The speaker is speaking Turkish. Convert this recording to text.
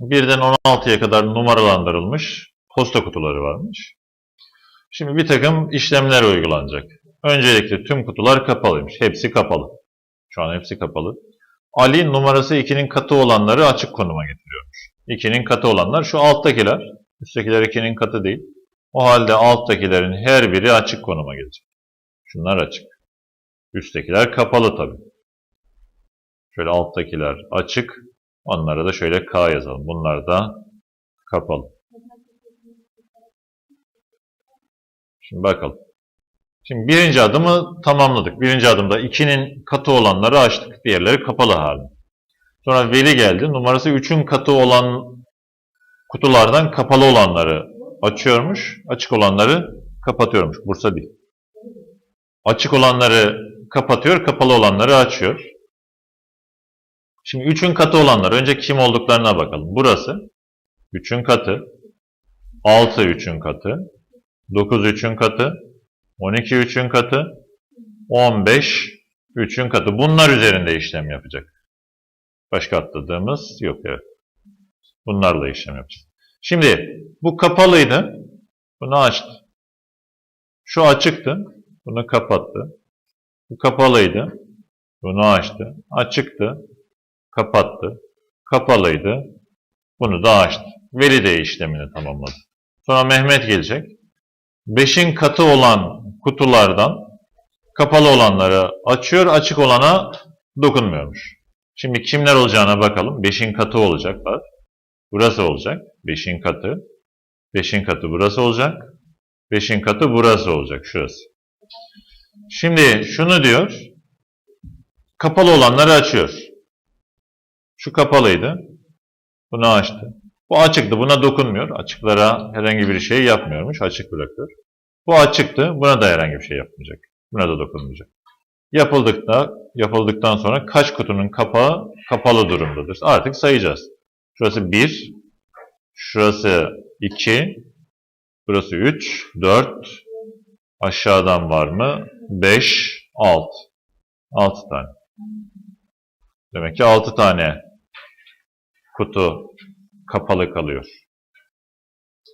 Birden 16'ya kadar numaralandırılmış posta kutuları varmış. Şimdi bir takım işlemler uygulanacak. Öncelikle tüm kutular kapalıymış. Hepsi kapalı. Şu an hepsi kapalı. Ali numarası 2'nin katı olanları açık konuma getiriyormuş. 2'nin katı olanlar şu alttakiler. Üsttekiler 2'nin katı değil. O halde alttakilerin her biri açık konuma gelecek. Şunlar açık. Üsttekiler kapalı tabi. Şöyle alttakiler açık. Onlara da şöyle K yazalım. Bunlar da kapalı. Şimdi bakalım. Şimdi birinci adımı tamamladık. Birinci adımda 2'nin katı olanları açtık. Diğerleri kapalı halde. Sonra veli geldi. Numarası 3'ün katı olan kutulardan kapalı olanları açıyormuş. Açık olanları kapatıyormuş. Bursa değil. Açık olanları kapatıyor, kapalı olanları açıyor. Şimdi 3'ün katı olanlar. Önce kim olduklarına bakalım. Burası 3'ün katı. 6 3'ün katı. 9 3'ün katı. 12 3'ün katı. 15 3'ün katı. Bunlar üzerinde işlem yapacak. Başka atladığımız yok evet. Bunlarla işlem yapacağız. Şimdi bu kapalıydı. Bunu açtı. Şu açıktı. Bunu kapattı. Bu kapalıydı. Bunu açtı. Açıktı. Kapattı. Kapalıydı. Bunu da açtı. Veli de işlemini tamamladı. Sonra Mehmet gelecek. 5'in katı olan kutulardan kapalı olanları açıyor, açık olana dokunmuyormuş. Şimdi kimler olacağına bakalım. 5'in katı olacaklar. Burası olacak. 5'in katı. 5'in katı burası olacak. 5'in katı burası olacak. Şurası. Şimdi şunu diyor. Kapalı olanları açıyor. Şu kapalıydı. Bunu açtı. Bu açıktı. Buna dokunmuyor. Açıklara herhangi bir şey yapmıyormuş. Açık bırakıyor. Bu açıktı. Buna da herhangi bir şey yapmayacak. Buna da dokunmayacak. Yapıldıkta, yapıldıktan sonra kaç kutunun kapağı kapalı durumdadır? Artık sayacağız. Şurası 1, şurası 2, burası 3, 4, aşağıdan var mı? 5, 6. 6 tane. Demek ki 6 tane kutu kapalı kalıyor.